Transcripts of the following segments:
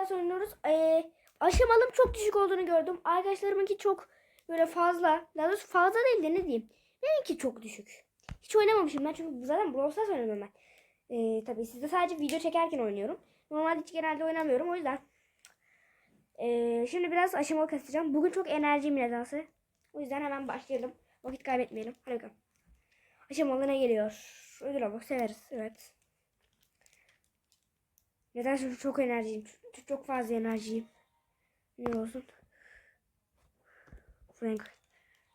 Stars oynuyoruz. Ee, aşamalım çok düşük olduğunu gördüm. Arkadaşlarımınki çok böyle fazla. Daha doğrusu fazla değil de ne diyeyim. Benimki çok düşük. Hiç oynamamışım ben çünkü zaten Brawl Stars oynadım ben. Ee, tabii sizde sadece video çekerken oynuyorum. Normalde hiç genelde oynamıyorum o yüzden. Ee, şimdi biraz aşamalı kasacağım. Bugün çok enerjim nedense. O yüzden hemen başlayalım. Vakit kaybetmeyelim. Hadi bakalım. Aşamalı ne geliyor? Ödül almak severiz. Evet. Nedense çok enerjiyim. Çok, çok fazla enerjiyim. Ne olsun? Frank.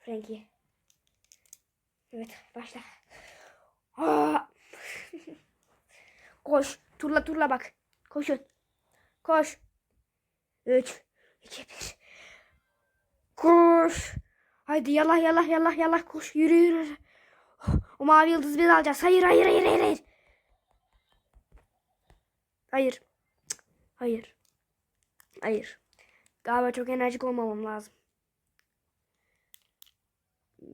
Frankie. Evet başla. Koş. Turla turla bak. Koşun. Koş. 3 2 1 Koş. Haydi yallah yallah yallah yallah koş. Yürü yürü. O mavi yıldızı biz alacağız. Hayır hayır hayır hayır. Hayır. Hayır. Hayır. Hayır. Galiba çok enerjik olmamam lazım.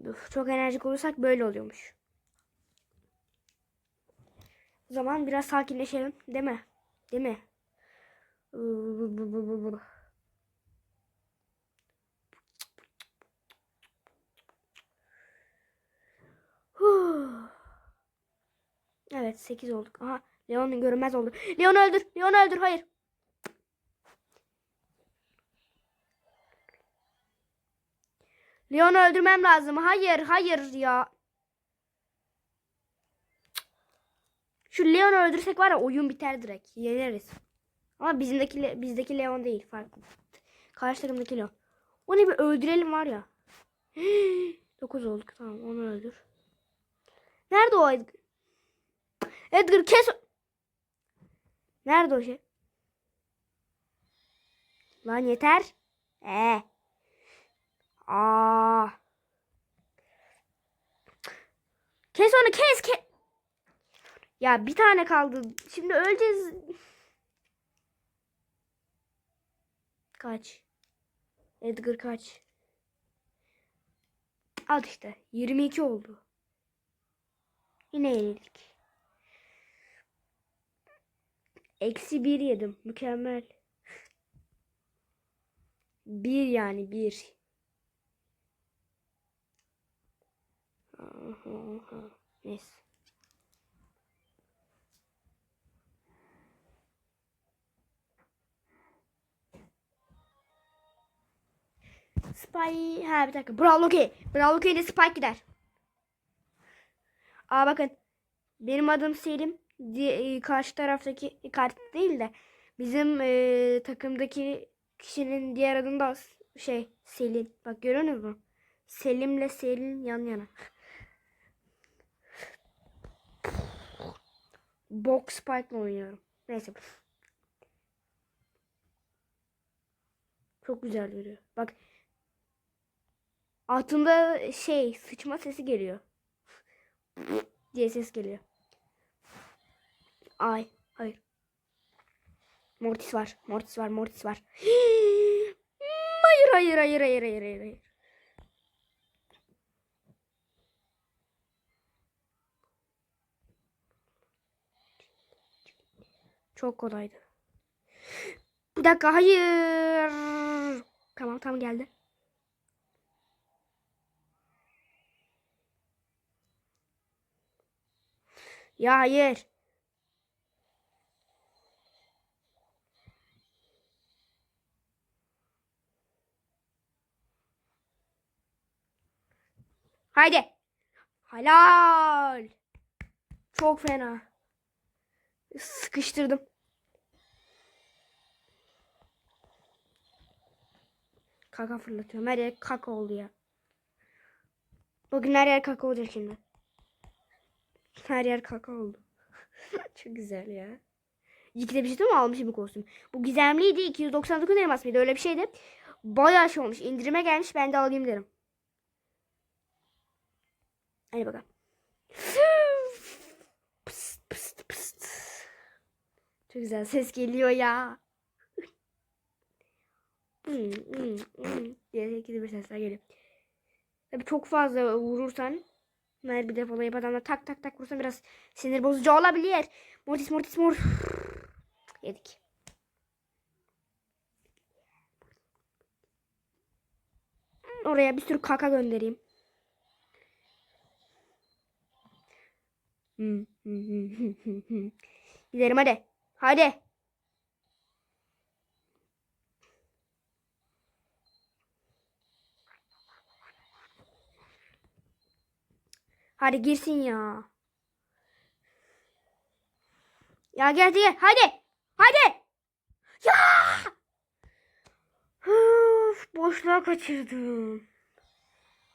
Üf, çok enerjik olursak böyle oluyormuş. O zaman biraz sakinleşelim. Değil mi? Değil mi? Evet 8 olduk. Aha Leon görünmez oldu. Leon öldür. Leon öldür. Hayır. Leon'u öldürmem lazım. Hayır, hayır ya. Şu Leon'u öldürsek var ya oyun biter direkt. Yeneriz. Ama bizimdeki bizdeki Leon değil. Farklı. Karşı takımdaki Leon. Onu bir öldürelim var ya. 9 olduk. Tamam onu öldür. Nerede o Edgar? Edgar kes. Nerede o şey? Lan yeter. Ee. Aa. Kes onu kes kes. Ya bir tane kaldı. Şimdi öleceğiz. Kaç? Edgar kaç? Al işte. 22 oldu. Yine yenildik. Eksi bir yedim. Mükemmel. Bir yani bir. Aha, aha. Neyse. Spy... Ha bir dakika. Brawl okey. Brawl okey ile Spike gider. Aa bakın. Benim adım Selim. Di- karşı taraftaki kart değil de bizim e, takımdaki kişinin diğer adı da şey Selin. Bak görüyorsunuz mu? Selim'le Selin yan yana. Box Spike'la oynuyorum. Neyse. Çok güzel yürüyor. Bak. Altında şey sıçma sesi geliyor. diye ses geliyor. Ay. Hayır. Mortis var. Mortis var. Mortis var. hayır hayır hayır hayır hayır hayır. hayır. Çok kolaydı. Bir dakika hayır. Tamam tamam geldi. Ya hayır. Haydi. Helal. Çok fena. Sıkıştırdım. Kaka fırlatıyorum. Her yer kaka oldu ya. Bugün her yer kaka olacak şimdi. Her yer kaka oldu. Çok güzel ya. İkide bir şey mi almışım bir kostüm. Bu gizemliydi. 299 elmas mıydı? Öyle bir şeydi. Bayağı şey olmuş. İndirime gelmiş. Ben de alayım derim. Hadi bakalım. Pıst pıst pıst. Çok güzel ses geliyor ya. diye ikili bir sesler geliyor. Tabi çok fazla vurursan mermi depolayıp adamla tak tak tak vurursan biraz sinir bozucu olabilir. Mortis mortis mor. Yedik. Oraya bir sürü kaka göndereyim. Gidelim hadi. Hadi. Hadi girsin ya. Ya gel gel hadi. Hadi. Ya. Üf, boşluğa kaçırdım.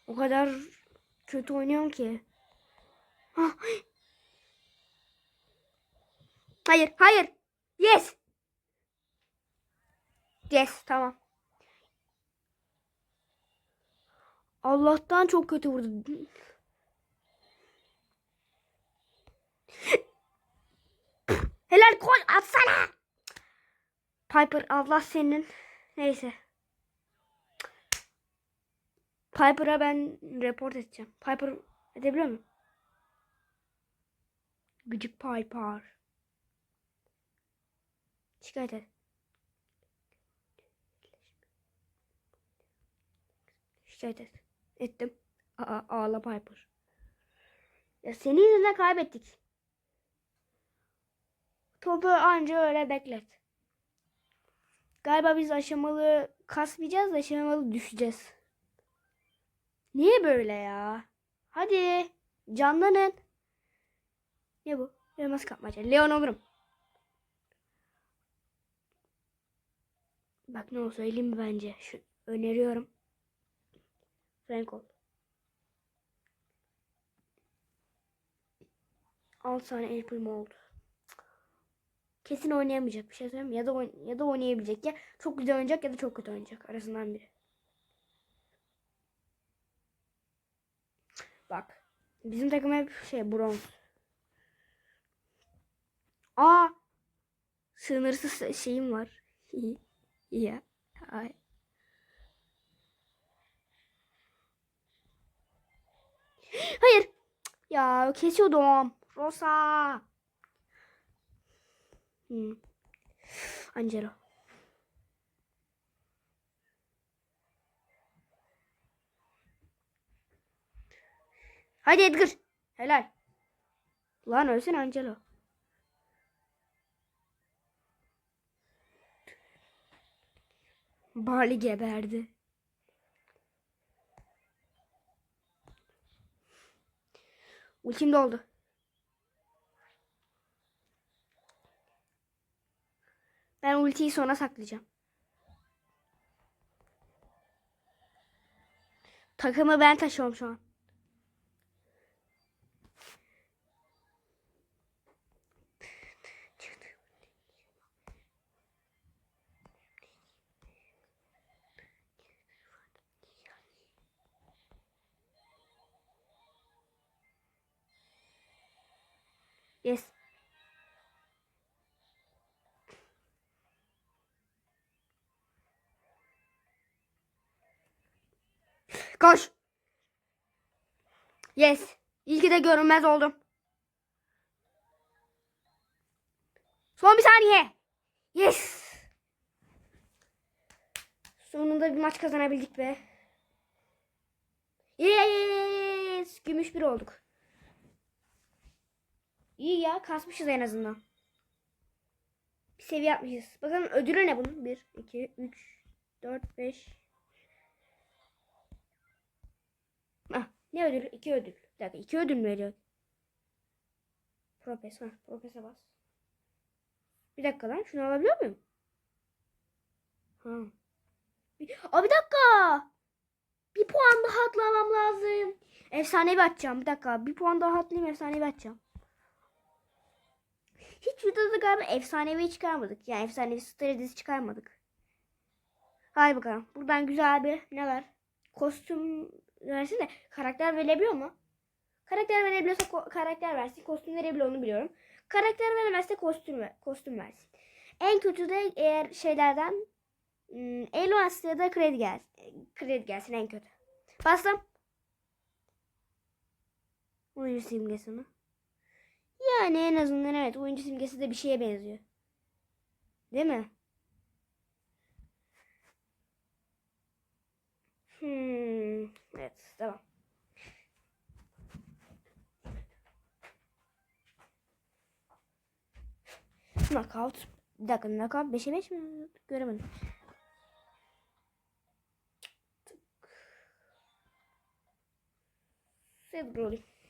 O kadar kötü oynuyorum ki. Ah. Hayır, hayır. Yes. Yes, tamam. Allah'tan çok kötü vurdu. Helal koy atsana. Piper Allah senin. Neyse. Piper'a ben report edeceğim. Piper edebiliyor muyum? Gıcık Piper. Şikayet et. Şikayet et. Ettim. Aa, ağla Piper. Ya senin yüzünden kaybettik. Topu anca öyle beklet. Galiba biz aşamalı kasmayacağız da aşamalı düşeceğiz. Niye böyle ya? Hadi canlanın. Ne bu? Elmas kapmaca. Leon olurum. Bak ne olsa söyleyeyim bence? Şu, öneriyorum. Frank ol. 6 tane el primo oldu. Kesin oynayamayacak bir şey söyleyeyim? Ya da ya da oynayabilecek ya çok güzel oynayacak ya da çok kötü oynayacak arasından biri. Bak. Bizim takım hep şey bronz. Aa! Sınırsız şeyim var. ya. Ay. Hayır. Ya kesiyordum. Rosa. Hmm. Angelo. Hadi Edgar. Helal. Lan ölsün Angelo. Barley geberdi. Ultim doldu. Ben ultiyi sona saklayacağım. Takımı ben taşıyorum şu an. Yes. Koş. Yes. İyi de görünmez oldum. Son bir saniye. Yes. Sonunda bir maç kazanabildik be. Yes. Gümüş bir olduk. İyi ya kasmışız en azından. Bir seviye yapmışız. Bakalım ödülü ne bunun? 1, 2, 3, 4, 5. Ah, ne ödülü? 2 ödül. Bir dakika 2 ödül mü veriyor? Propes. Ha, bas. Bir dakika lan şunu alabiliyor muyum? Ha. Bir, Aa, bir dakika. Bir puan daha atlamam lazım. Efsanevi atacağım. Bir dakika. Bir puan daha atlayayım efsanevi atacağım. Hiç videoda galiba efsanevi çıkarmadık. Yani efsanevi strateji çıkarmadık. Hadi bakalım. Buradan güzel bir ne var? Kostüm versin de karakter verebiliyor mu? Karakter verebiliyorsa ko- karakter versin. Kostüm verebiliyor onu biliyorum. Karakter veremezse kostüm ver- kostüm versin. En kötü de eğer şeylerden ım, Elmas ya da kredi gelsin. Kredi gelsin en kötü. Bastım. Oyuncu simgesi mi? Yani en azından evet oyuncu simgesi de bir şeye benziyor. Değil mi? Hmm, evet devam. Knockout. Bir dakika knockout 5'e 5 mi? Göremedim. Seth Rollins.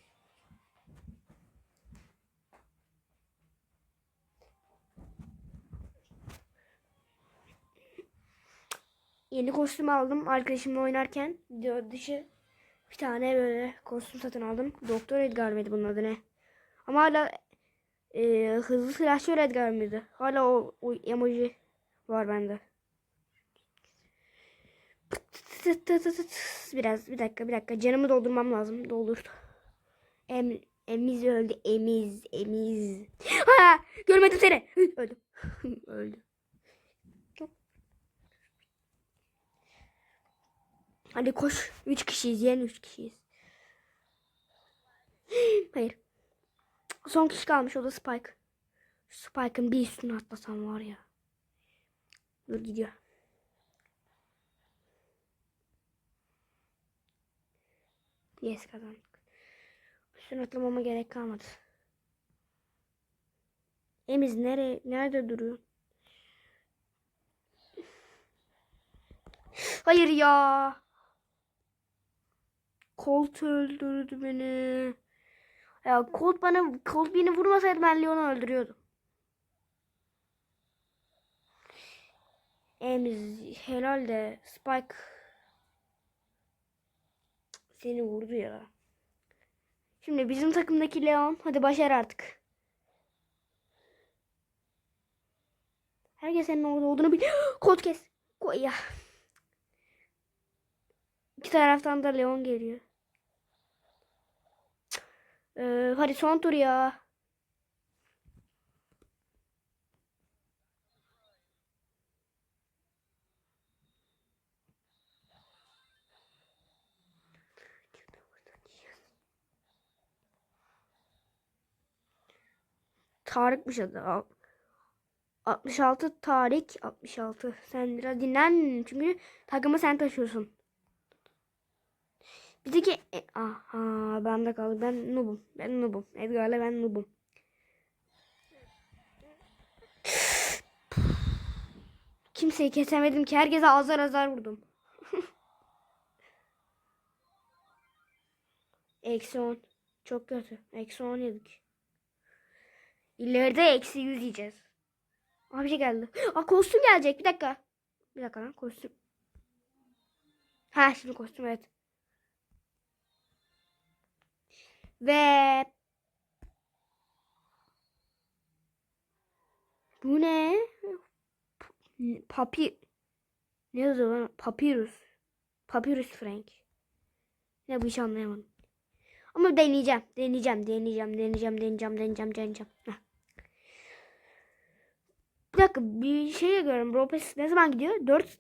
Yeni kostüm aldım arkadaşımla oynarken. Dışı bir tane böyle kostüm satın aldım. Doktor Edgar mıydı bunun adı ne? Ama hala e, hızlı silahşör Edgar mıydı? Hala o, o emoji var bende. Biraz bir dakika bir dakika canımı doldurmam lazım. Doldur. Em, emiz öldü. Emiz. Emiz. Ha, görmedim seni. Öldüm. Öldüm. Hadi koş. Üç kişiyiz. Yen üç kişiyiz. Hayır. Son kişi kalmış. O da Spike. Spike'ın bir üstüne atlasam var ya. Dur gidiyor. Yes kazandık. Üstüne atlamama gerek kalmadı. Emiz nere nerede duruyor? Hayır ya. Colt öldürdü beni. Ya Colt bana Colt beni vurmasaydı ben Leon'u öldürüyordum. Emiz helal de Spike seni vurdu ya. Şimdi bizim takımdaki Leon hadi başar artık. Herkes senin orada olduğunu bil. Colt kes. Koy ya. İki taraftan da Leon geliyor. Ee, hadi son tur ya. Tarık'mış adı. Al- 66 Tarık 66. Sen biraz dinlen çünkü takımı sen taşıyorsun. Bizdeki e, aha bende kaldı. Ben noobum. Ben noobum. Edgar'la ben noobum. Kimseyi kesemedim ki. Herkese azar azar vurdum. Eksi 10. Çok kötü. Eksi 10 yedik. İleride eksi 100 yiyeceğiz. Aa bir şey geldi. Aa kostüm gelecek. Bir dakika. Bir dakika lan kostüm. Ha şimdi kostüm evet. Ve bu ne? Papi ne yazıyor lan? Papyrus. Papyrus Frank. Ne bu hiç anlayamadım. Ama deneyeceğim. Deneyeceğim. Deneyeceğim. Deneyeceğim. Deneyeceğim. Deneyeceğim. Deneyeceğim. Heh. Bir dakika bir şey görüyorum. Robes ne zaman gidiyor? 4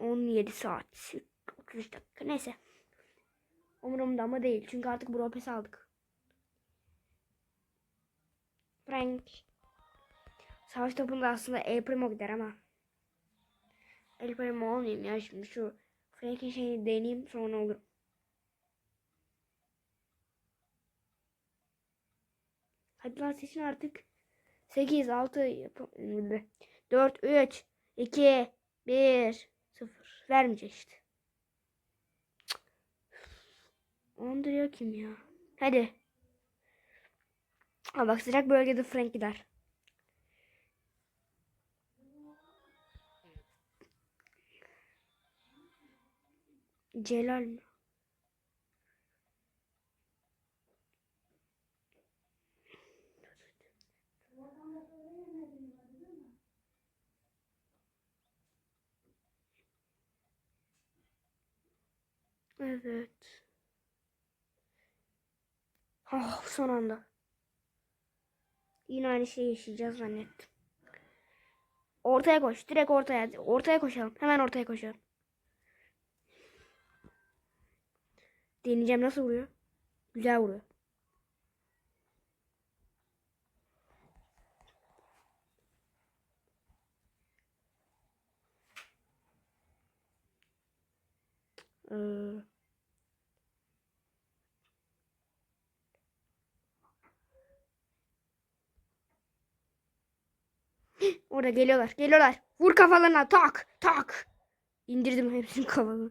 17 saat. 33 dakika. Neyse. Umurumda ama değil. Çünkü artık bu Robes aldık. Frank. Savaş topunda aslında El Primo gider ama. El Primo olmayayım ya şimdi şu Frank'in şeyini deneyeyim sonra olur. Hadi lan seçin artık. 8, 6, 4, 3, 2, 1, 0. Vermeyecek işte. Andırıyor kim ya? Hadi. Ha bak sıcak bölgede Frank gider. Celal mi? Evet. Oh son anda. Yine aynı şeyi yaşayacağız zannettim. Ortaya koş. Direkt ortaya. Ortaya koşalım. Hemen ortaya koşalım. Deneyeceğim nasıl vuruyor. Güzel vuruyor. Ee, Orada geliyorlar. Geliyorlar. Vur kafalarına. Tak. Tak. İndirdim hepsinin kafalarını.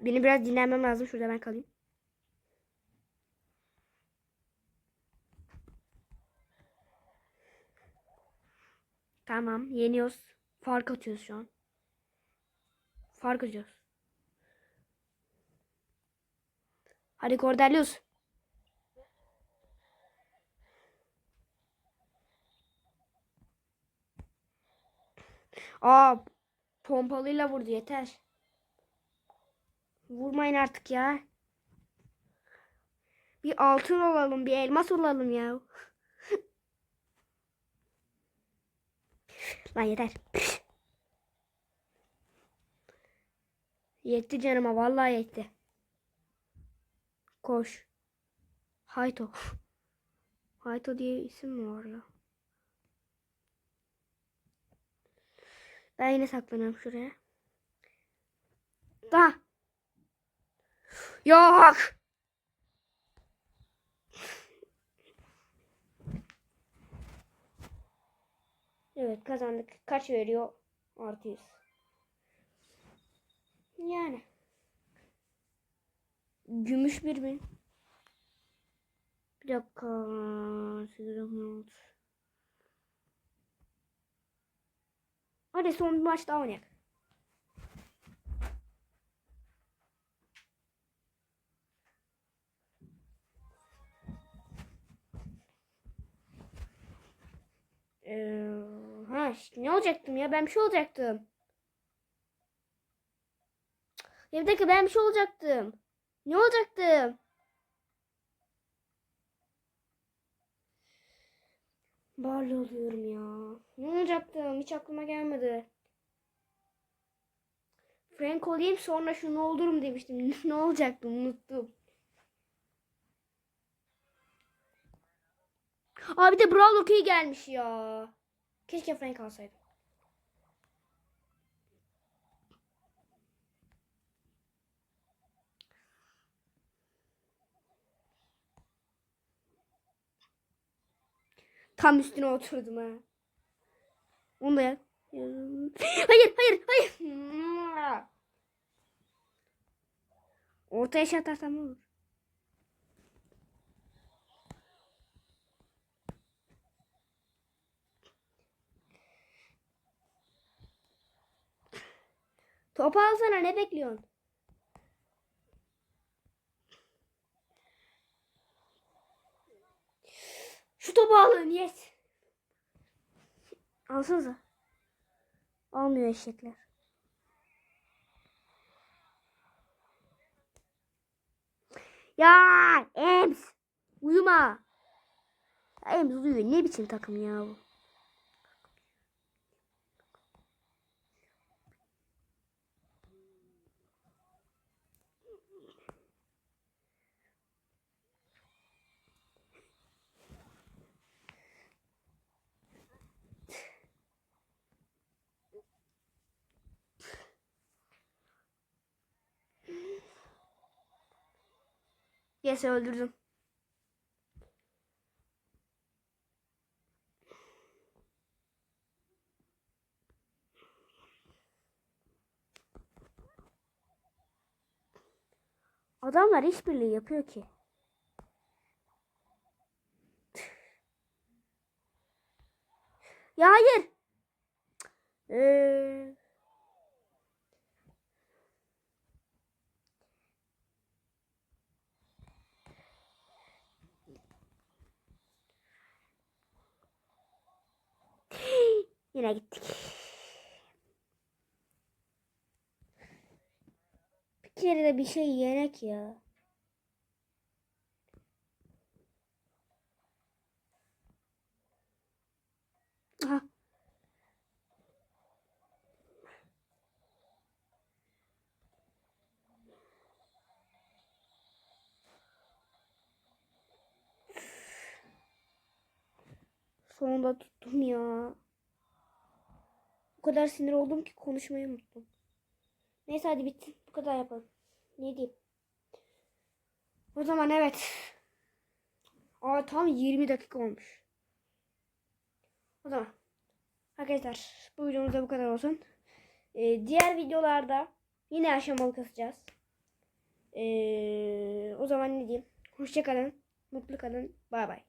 Benim biraz dinlenmem lazım. Şurada ben kalayım. Tamam. Yeniyoruz. Fark atıyoruz şu an. Fark atıyoruz. Hadi Cordelius. Aa, pompalıyla vurdu yeter. Vurmayın artık ya. Bir altın olalım, bir elmas olalım ya. Lan yeter. Yetti canıma vallahi yetti. Koş. Hayto. Hayto diye isim mi var ya? Ben yine saklanıyorum şuraya. Da. Yok. Evet kazandık. Kaç veriyor? Artı 100. Yani. Gümüş bir bin. Bir dakika. 8, 16. Hadi son bir maç daha oynayalım. Ee, ha işte ne olacaktım ya ben bir şey olacaktım. Ya bir dakika ben bir şey olacaktım. Ne olacaktım? Barley oluyorum ya. Ne olacaktım? Hiç aklıma gelmedi. Frank olayım sonra şunu olurum demiştim. ne olacaktım unuttum. Abi de Brawl okey gelmiş ya. Keşke Frank alsaydım. Tam üstüne oturdum ha. Onu da yak. Hayır, hayır, hayır. Ortaya şey atarsam olur? Topu alsana ne bekliyorsun? Şu topu alın yes. Alsanıza. Almıyor eşekler. Ya Ems uyuma. Ems uyuyor. Ne biçim takım ya bu? Yes öldürdüm. Adamlar işbirliği yapıyor ki. Ya hayır. Ee... Yine gittik. Bir kere de bir şey yenek ya. Aha. Sonunda tuttum ya. O kadar sinir oldum ki konuşmayı unuttum. Neyse hadi bitsin. Bu kadar yapalım. Ne diyeyim? O zaman evet. Aa tam 20 dakika olmuş. O zaman. Arkadaşlar bu videomuz da bu kadar olsun. Ee, diğer videolarda yine aşamalı kasacağız. Ee, o zaman ne diyeyim? Hoşçakalın. Mutlu kalın. Bay bay.